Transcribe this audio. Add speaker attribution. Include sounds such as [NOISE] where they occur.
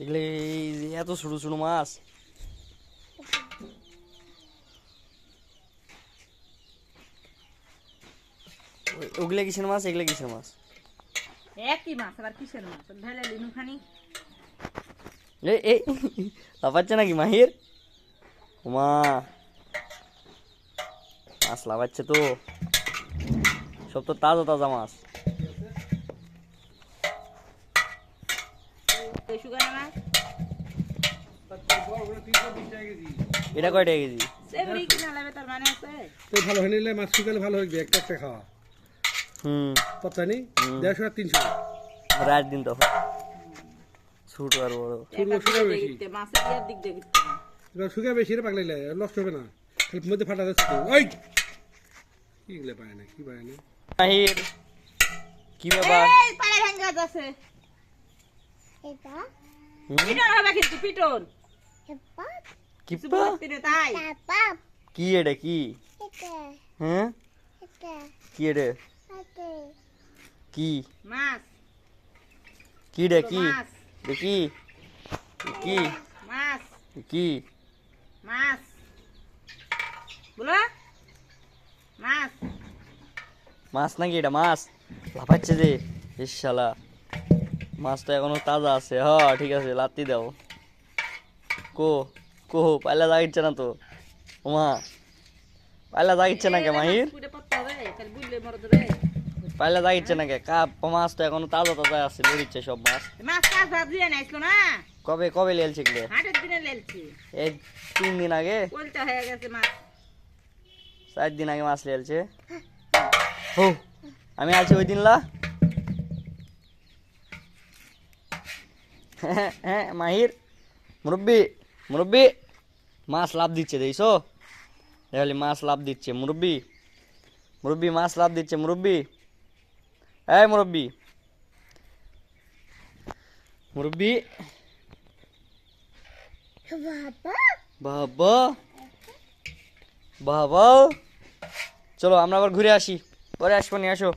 Speaker 1: এগুলো এত ছোট ছোট মাছ। ওগুলা কিসের মাছ? এগুলা কিসের মাছ?
Speaker 2: একই মাছ আবার কিসের মাছ? ঢেলে
Speaker 1: এই এই লাফাচ্ছে নাকি মাহির? মা মাছ লাফাচ্ছে তো। সব তো তাজা তাজা মাছ।
Speaker 2: মাছ?
Speaker 1: এটা কয়টা কেজি?
Speaker 2: সেগুলি কিনা লাগবে তার মানে আছে?
Speaker 3: তো ভালো হয়ে নিলে মাছ শুকালে ভালো হয়ে একটা একটা খাওয়া।
Speaker 1: হুম।
Speaker 3: পচা নি দেড়শো আর তিনশো।
Speaker 1: রাত দিন তখন। ছোট আর বড়।
Speaker 3: সুগা
Speaker 2: দিক
Speaker 3: বেশি।
Speaker 2: গিতে, মাছের ইয়ার দিক দিয়ে গিতে না।
Speaker 3: শুকা বেশি রে পাকলাইলে নষ্ট হবে না। খালি মধ্যে ফাটা যাচ্ছে ওই! কি এগুলো পায় না কি পায় না?
Speaker 1: মাহির কি ব্যাপার?
Speaker 2: এই পাড়ে ভাঙ্গা যাচ্ছে? পিটন হবে কিন্তু পিটন
Speaker 1: কি
Speaker 2: তাই?
Speaker 1: এটা কি? হ্যাঁ? কি এটা? কি?
Speaker 2: মাছ।
Speaker 1: কি রে কি?
Speaker 2: মাছ।
Speaker 1: দেখি কি?
Speaker 2: মাছ।
Speaker 1: কি?
Speaker 2: মাছ। বলো। মাছ।
Speaker 1: মাছ নাকি এটা? মাছ। লাফাচ্ছে যে ইস শালা। মাছটা এখনও তাজা আছে, হ, ঠিক আছে, লাত্তি দাও। কো কো, পাইলা জাগিচ্ছে না তো। ওমা, পাইলা জাগিচ্ছে না কে, মাহির? পাইলা জাগিচ্ছে না কে, কাপ মাছটা এখনও তাজা তাজা আছে লড়িচ্ছে সব মাছ।
Speaker 2: মাছ ভাত দিয়ে নাইছিল না
Speaker 1: কবে কবে লেলছে এগুলো?
Speaker 2: হাটের দিনে লেলছি
Speaker 1: এই তিন দিন আগে।
Speaker 2: কলটা হয়ে গেছে মাছ
Speaker 1: চার দিন আগে মাছ লেলছে। হো, আমি আছি ওই দিন লা হ্যাঁ [LAUGHS] হ্যাঁ মাহির মুরব্বি মুরব্বি মাছ লাভ দিচ্ছে দেখছ? দেখলি মাছ লাভ দিচ্ছে মুরব্বি। মুরব্বি মাছ লাভ দিচ্ছে মুরব্বি। এই মুরব্বি। মুরব্বি।
Speaker 4: বাবা।
Speaker 1: বাবা। বাবা। চলো আমরা আবার ঘুরে আসি। পরে আসব নিয়ে আসো।